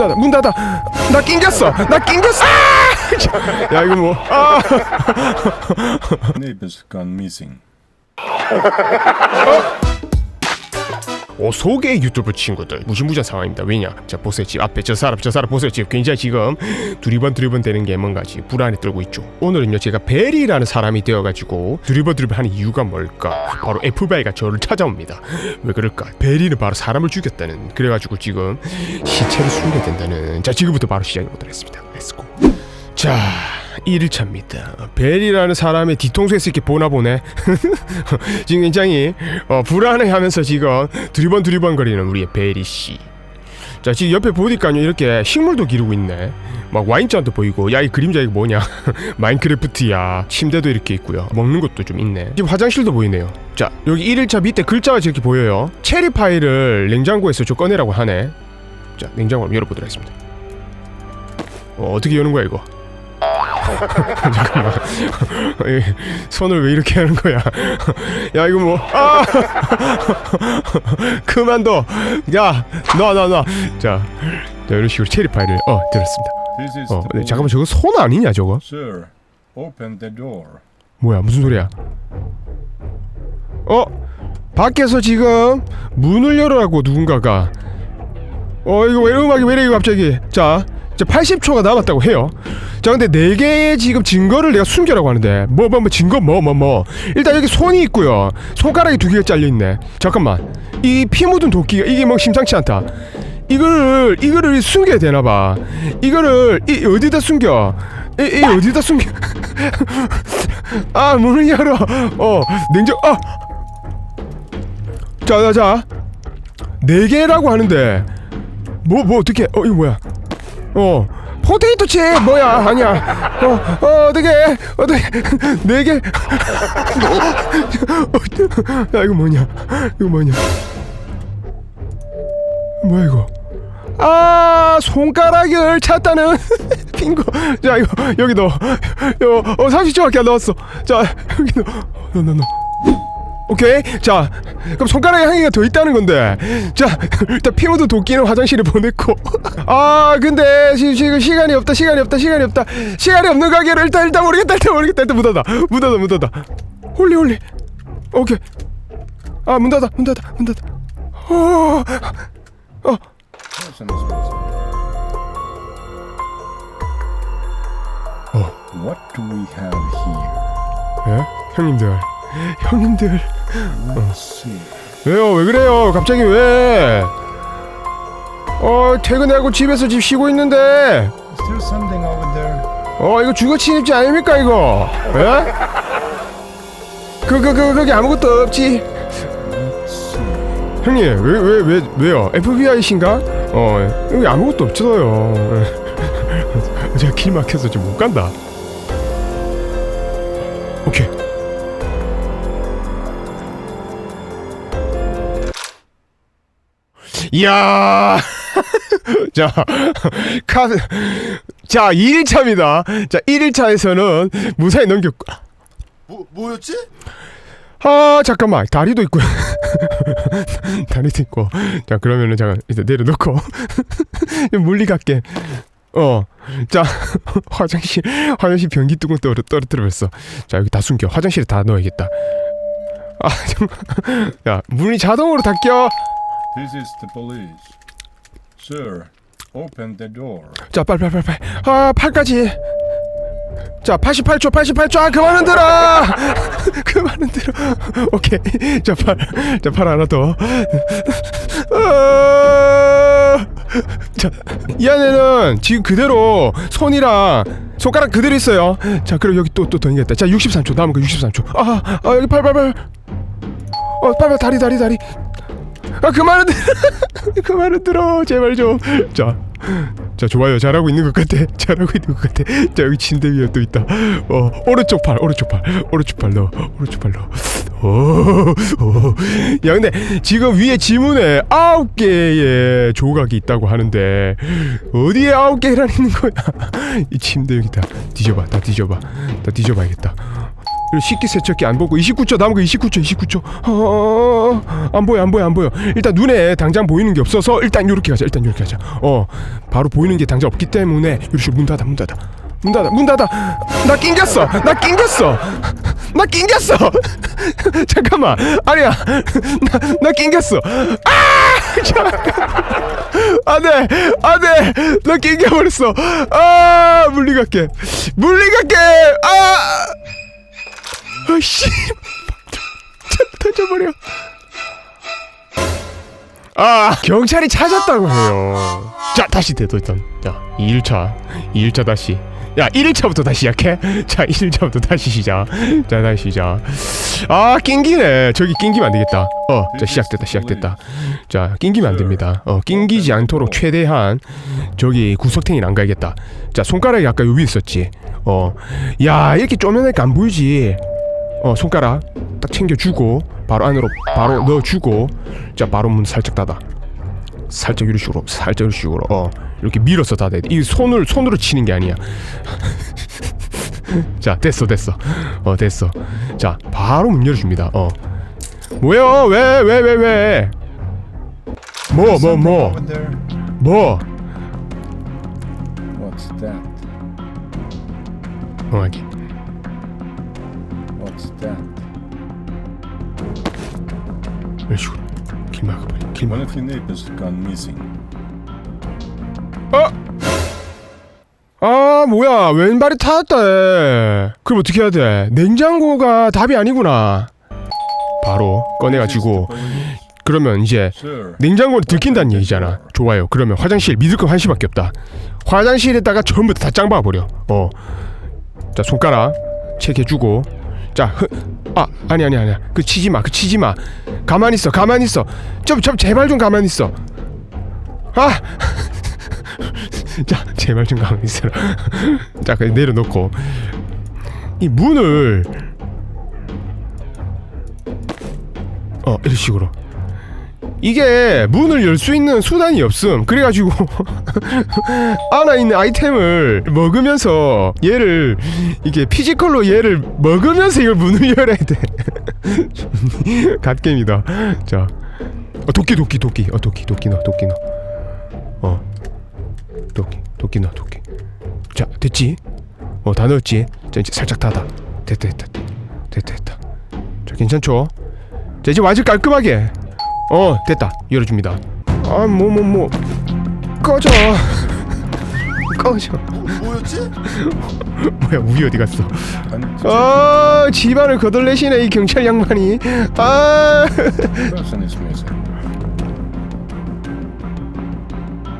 닫아 문 닫아 나 낑겼어 나 낑겼어 아! 야 이거 뭐 아 Neighbors gone missing. 어, 소개 유튜브 친구들 무시무시한 상황입니다. 왜냐? 자 보세요 집 앞에 저 사람 저 사람 보세요 지금 굉장히 지금 두리번 두리번 되는 게 뭔가 지금 불안에 떨고 있죠. 오늘은요 제가 베리라는 사람이 되어가지고 두리번 두리번 하는 이유가 뭘까? 바로 FBI가 저를 찾아옵니다. 왜 그럴까? 베리는 바로 사람을 죽였다는 그래가지고 지금 시체를 숨겨야 된다는 자 지금부터 바로 시작해 보도록 하겠습니다. 렛츠고. 자 1일차입니다. 벨이라는 사람의 뒤통수에서 이렇게 보나 보네. 지금 굉장히 어, 불안해하면서 지금 두리번 두리번 거리는 우리의 베리 씨. 자 지금 옆에 보니까요 이렇게 식물도 기르고 있네. 막 와인잔도 보이고 야 이 그림자 이거 뭐냐? 마인크래프트야. 침대도 이렇게 있고요. 먹는 것도 좀 있네. 지금 화장실도 보이네요. 자 여기 1일차 밑에 글자가 저렇게 보여요. 체리 파이를 냉장고에서 좀 꺼내라고 하네. 자 냉장고 한번 열어보도록 하겠습니다. 어, 어떻게 여는 거야 이거? 잠깐만. 이 손을 왜 이렇게 하는 거야? 야 이거 뭐 아! 그만둬. 야 놔 놔 놔 자 자, 이런 식으로 체리 파이를 어 들었습니다. This is 어 the 네, police. 잠깐만 저거 손 아니냐 저거? Sir, open the door. 뭐야 무슨 소리야? 어? 밖에서 지금 문을 열어라고 누군가가. 어 이거 왜 음악이 왜 이래 이거 갑자기. 자 이제 80초가 남았다고 해요. 자 근데 네 개의 지금 증거를 내가 숨겨라고 하는데 뭐 뭐 뭐 증거 뭐 뭐 뭐. 일단 여기 손이 있고요. 손가락이 두 개가 잘려 있네. 잠깐만. 이 피 묻은 도끼가 이게 뭐 심상치 않다. 이거를 이거를 숨겨야 되나 봐. 이거를 이 어디다 숨겨? 이, 이 어디다 숨겨? 아 문을 열어. 어 냉장 아 자자자. 네 개라고 하는데 뭐 뭐 어떻게 어 이거 뭐야 어. 포테이토 칩 뭐야? 아니야. 어, 어 어떻게 어떻게 네개. 야 이거 뭐냐? 이거 뭐냐? 뭐야 이거? 아 손가락을 찾다는 핑거. 자 이거 여기 넣어. 요, 어 30초밖에 안 남았어. 자 여기 넣어 넣어 넣어 넣어. 오케이. 자 그럼 손가락에 한 개가 더 있다는 건데. 자 일단 피 묻은 도끼는 화장실에 보냈고. 아 근데 지금, 지금 시간이 없다 시간이 없다 시간이 없다. 시간이 없는 가게를 일단 일단 모르겠다 일단 모르겠다 일단 문 닫아. 문 닫아 문 닫아. 홀리 홀리. 오케이. 아 문 닫아 문 닫아 문 닫아. 어, 어. 어. What do we have here? 예? 형님들 형님들 Let's see. 왜요 왜 그래요 갑자기 왜 어, 퇴근하고 집에서 집 쉬고 있는데? 어 이거 주거 침입지 아닙니까 이거? 예? 그그 그 거기 아무것도 없지. 형님 왜 왜 왜 왜, 요 FBI신가? 어 여기 아무것도 없어요. 제가 길 막혀서 지금 못 간다. 이야. 자, 카드. 자, 1일차입니다. 자, 1일차에서는 무사히 넘겼고. 뭐 뭐였지? 아, 잠깐만. 다리도 있고. 다리도 있고. 자, 그러면은 잠깐 일단 내려놓고. 물리 갈게. 어. 자, 화장실, 화장실 변기 뚜껑 떨어, 떨어뜨렸어. 자, 여기 다 숨겨. 화장실에 다 넣어야겠다. 아, 잠깐. 야, 문이 자동으로 닫혀. This is the police. Sir, open the door. 자, 빨리, 빨리, 빨리. 아, 팔까지. 자, 88초, 88초. 아, 그만 흔들어! 그만 흔들어. 오케이. 자, 팔. 자, 팔 하나 더. 아, 안에는 지금 그대로 손이랑 손가락 그대로 있어요. 자, 그럼 여기 또, 또 던지겠다. 자, 63초. 남은 거 63초. 아, 아, 여기 팔, 팔, 팔. 어, 빨리, 다리, 다리, 다리. 아, 그만 흔들어. 그만 흔들어. 제발 좀. 자. 자 좋아요. 잘하고 있는 것 같아. 잘하고 있는 것 같아. 자 여기 침대 위에 또 있다. 어 오른쪽 팔 오른쪽 팔 오른쪽 팔 넣어 오른쪽 팔 넣어. 오야 근데 지금 위에 지문에 아홉 개의 조각이 있다고 하는데 어디에 아홉 개란 있는 거야? 이 침대 여기다 뒤져봐. 다 뒤져봐. 다 뒤져봐야겠다 식기 세척기 안 보고 29초 남은 거 29초 29초. 어, 안 보여 안 보여 안 보여. 일단 눈에 당장 보이는 게 없어서 일단 요렇게 가자 일단 요렇게 가자. 어 바로 보이는 게 당장 없기 때문에 요렇게 문 닫아 문 닫아. 문 닫아 문 닫아. 나 낑겼어 나 낑겼어. 나 낑겼어. 잠깐만. 아니야. 나, 나 낑겼어. 아! 안돼 안돼 나 낑겨버렸어. 아 물리갈게. 물리갈게. 아 아씨. 터져버려. 아. 경찰이 찾았다고 해요. 자 다시 되돌던 자 2일차. 2일차 다시. 야 1일차부터 다시 시작해? 자 1일차부터 다시 시작. 자 다시 시작. 아 낑기네. 저기 낑기면 안 되겠다. 어자 시작됐다 시작됐다. 자 낑기면 안 됩니다. 어 낑기지 않도록 최대한 저기 구석탱이를 안 가야겠다. 자 손가락이 아까 여기 있었지. 어야 이렇게 쪼면하니까 안 보이지 어 손가락 딱 챙겨주고 바로 안으로 바로 넣어주고. 자 바로 문 살짝 닫아. 살짝 이런 식으로 살짝 이런 식으로. 어 이렇게 밀어서 닫아야 돼이 손을 손으로 치는 게 아니야. 자 됐어 됐어. 어 됐어. 자 바로 문 열어줍니다. 어. 뭐야 왜 왜 왜 왜? 뭐 뭐 뭐? Over there. 뭐? What's that? 어 that? 이런 식으로 길 막아버려 길 One 막아. Of your neighbors has gone missing. 어? 아 뭐야. 왼발이 타였다 해. 그럼 어떻게 해야 돼? 냉장고가 답이 아니구나. 바로 꺼내가지고. 그러면 이제 Sir, 냉장고를 들킨다는 얘기잖아. 좋아요. 그러면 화장실 믿을 건 한시밖에 없다. 화장실에다가 전부 다 짱박아버려. 어자 손가락 체크해주고 자아 아니 아니 아니야. 그 치지 마 그 치지 마. 가만히 있어 가만히 있어. 좀 좀 제발 좀 가만히 있어. 아! 자, 제발 좀 가만히 있어라. 자, 그냥 내려놓고. 이 문을 어 이런 식으로 이게 문을 열 수 있는 수단이 없음. 그래가지고 안에 있는 아이템을 먹으면서 얘를 이게 피지컬로 얘를 먹으면서 이걸 문을 열어야 돼. 갓겜이다. 자, 어, 도끼 도끼 도끼, 어 도끼 도끼 넣어 도끼 넣어. 어. 도끼 도끼 넣어 도끼 자 됐지 어 다 넣었지 자 이제 살짝 닫아 됐다 됐다 됐다 됐다 자 괜찮죠 자 이제 완전 깔끔하게 어 됐다 열어줍니다 아 뭐 뭐뭐 꺼져 꺼져 뭐, 뭐였지? 뭐야 우리 어디 갔어 아 집안을 거덜내시네 이 경찰 양반이 아.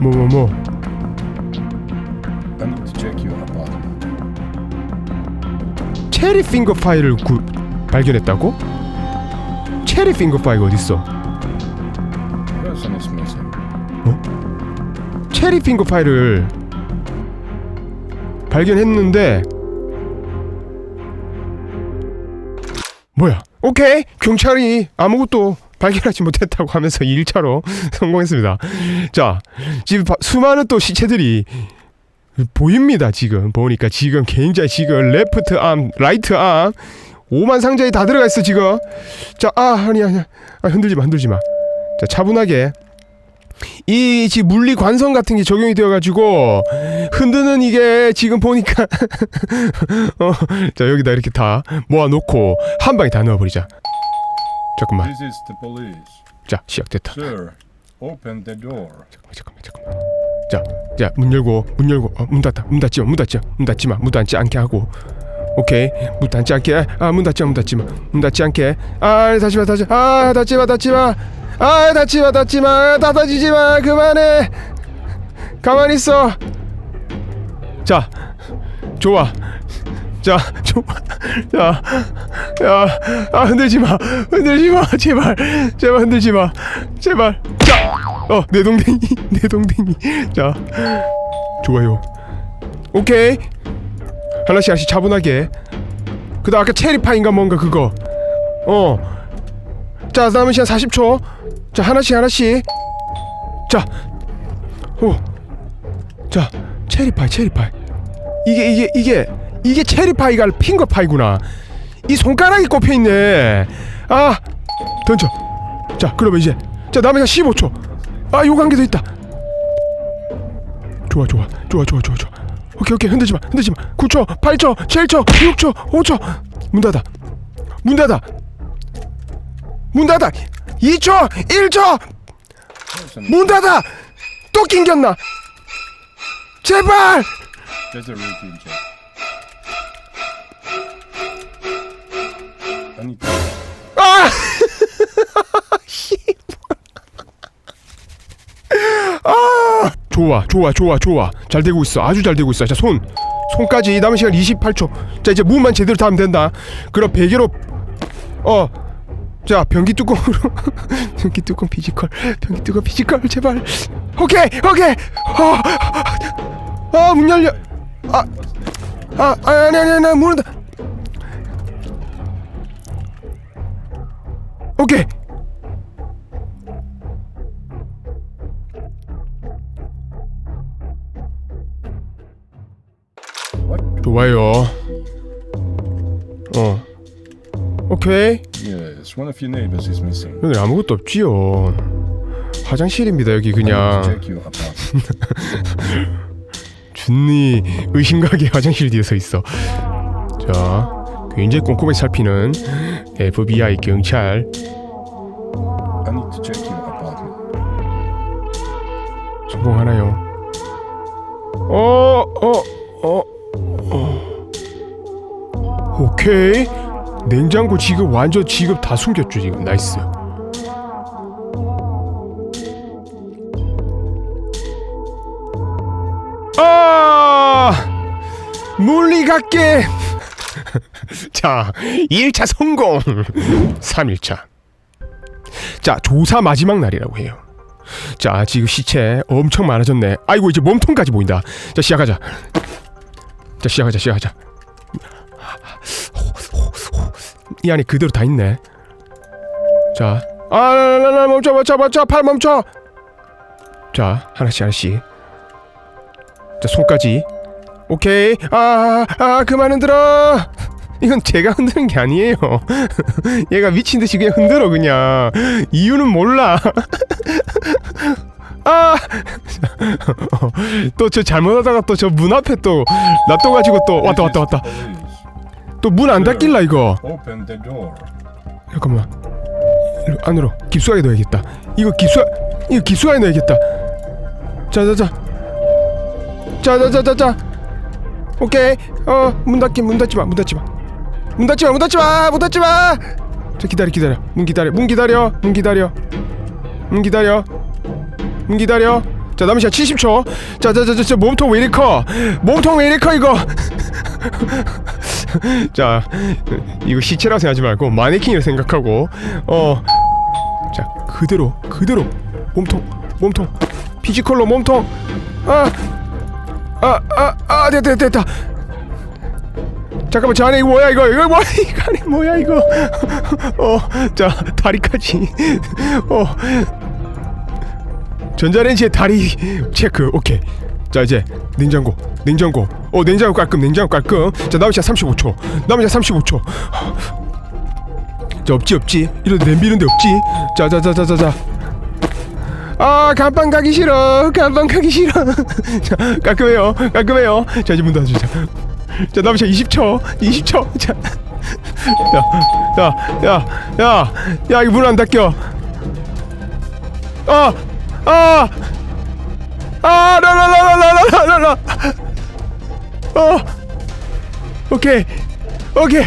뭐뭐뭐 apartment. 체리 핑거 파일을 구, 발견했다고? 체리 핑거 파일 어디 있어? 체리 핑거 파일을 발견했는데 뭐야? 오케이 경찰이 아무것도 발견하지 못했다고 하면서 1차로 성공했습니다. 자 지금 바- 수많은 또 시체들이 보입니다. 지금 보니까 지금 굉장히 지금 레프트 암, 라이트 암 오만 상자에 다 들어가 있어 지금. 자 아 아니 아니야 아, 흔들지 마 흔들지 마. 자 차분하게 이 지금 물리 관성 같은 게 적용이 되어가지고 흔드는 이게 지금 보니까 어, 자 여기다 이렇게 다 모아놓고 한 방에 다 넣어버리자. 잠깐만. This is the police. 자 시작됐다. Sir, open the door. 잠깐만 잠깐만 잠깐만. 자, 자 문 열고 문 열고 어, 문 닫다 문 닫지 마 문 닫지 마 문 닫지 마 문 닫지 않게 하고. 오케이 문 닫지 않게 아 문 닫지 마 문 닫지 마 문 닫지 않게 아 닫지 마 닫지 아 닫지 마 닫지 마 아 닫지 마 닫지 마. 닫아지지 마. 그만해. 가만히 있어. 자 좋아. 자 좋아. 자야 아 흔들지 마. 흔들지 마. 제발. 제발 흔들지 마. 제발. 자어내 동댕이 내 동댕이. 자 좋아요. 오케이. 하나씩 하나씩 차분하게. 그다 음 아까 체리파인가 뭔가 그거. 어자 남은 시간 40초 자 하나씩 하나씩 자 오 자 체리파이 체리파이 이게 이게 이게 이게 체리파이가 핑거파이구나 이 손가락이 꼽혀 있네. 아 던져. 자 그러면 이제 자 남은 시간 15초. 아더 있다. 좋아 좋아 좋아 좋아 좋아 좋아. 오케이 오케이 흔들지 마 흔들지 마. 9초 8초 7초 6초 5초 문 닫아 문 닫아 문 닫아 2초 1초. Person 문 닫아. 또 낑겼나? 제발. There's a routine check. I need to 아 아! 좋아 좋아 좋아 좋아. 잘 되고 있어. 아주 잘 되고 있어. 자 손. 손까지 남은 시간 28초. 자 이제 문만 제대로 닿으면 된다. 그럼 베개로 어 자 변기 뚜껑으로. 변기 뚜껑 피지컬. 변기 뚜껑 피지컬 제발. 오케이 오케이. 아문 열려. 아, 아 아니 아니 아니 문은 다 오케이? 좋아요. 어. 오케이 One of your neighbors is missing. 여기 아무것도 없지요 화장실입니다 여기 I need to 그냥 check your apartment. 준니 의심가게 화장실 뒤에 서 있어 자 굉장히 꼼꼼히 살피는 FBI 경찰 I need to check your apartment. 성공하나요 어 어 어 어, 어. 오케이 냉장고 지금 완전 지금 다 숨겼죠 지금. 나이스. 아! 물리각계! 자 2일차 성공. 3일차. 자 조사 마지막 날이라고 해요. 자 지금 시체 엄청 많아졌네. 아이고 이제 몸통까지 보인다. 자 시작하자. 자 시작하자 시작하자 이 안에 그대로 다 있네. 자. 아라라라 멈춰 멈춰 멈춰 팔 멈춰. 자 하나씩 하나씩. 자 손까지. 오케이. 아아 아, 그만 흔들어. 이건 제가 흔드는 게 아니에요. 얘가 미친 듯이 그냥 흔들어 그냥. 이유는 몰라. 아! 또 저 잘못하다가 또 저 문 앞에 또 놔둬가지고 또 왔다 왔다 왔다 또 문 안 닫길라 이거. Open the door. 잠깐만. 이리 안으로 깊숙하게 넣어야겠다. 이거 깊숙 이거 깊숙하게 넣어야겠다. 자자자. 자자자자자. 오케이. 어문 닫기 문 닫지 마 문 닫지 마 문 닫지 마 문 닫지 마 문 닫지 마자 기다려 기다려. 문 기다려 문 기다려 문 기다려. 문 기다려. 문 기다려. 자 남은 시간 70초. 자자자자 몸통 왜 이리 커? 몸통 왜 이리 커 이거 자 이거 시체라고 생각하지 말고 마네킹을 생각하고 어 자 그대로 그대로 몸통 몸통 피지컬로 몸통. 아 아 아아 됐다 됐다 잠깐만 저 안에 이거 뭐야 이거? 이거 뭐야 이거 안에 뭐야 이거? 어자 다리까지. 어. 전자레인지에 다리 체크 오케이 자 이제 냉장고 냉장고. 어 냉장고 깔끔 냉장고 깔끔. 자 남은 시간 35초. 남은 시간 35초. 자 없지 없지. 이런 냄비 이런 데 없지. 자자자자자자. 아 간판 가기 싫어. 간판 가기 싫어. 자 깔끔해요. 깔끔해요. 자 이제 문 닫아주자. 자 남은 시간 20초. 20초. 자 야 야 야 야 야 이거 문 안 닫혀. 아 아! 아, 라라라라라라라라. 어. 오케이. 오케이.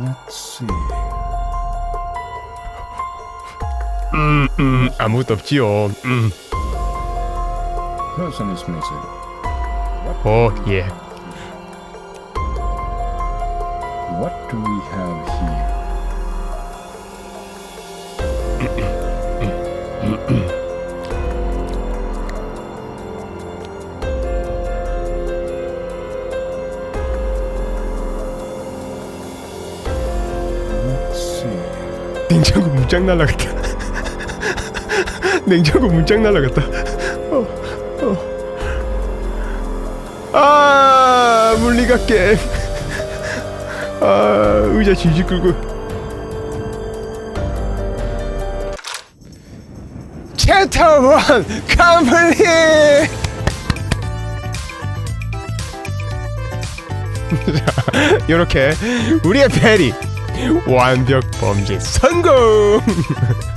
Let's see. 음, 아무것도 없지요. 음. Person is missing. 어, 예. What do we have here? 냉장고 문짝 날라갔다. 냉장고 문짝 날라갔다. 어, 어. 아 물리가 게임. 아 의자 질질 끌고. 챕터 원 컴플릿. 이렇게 우리의 페리 완벽 범죄 성공.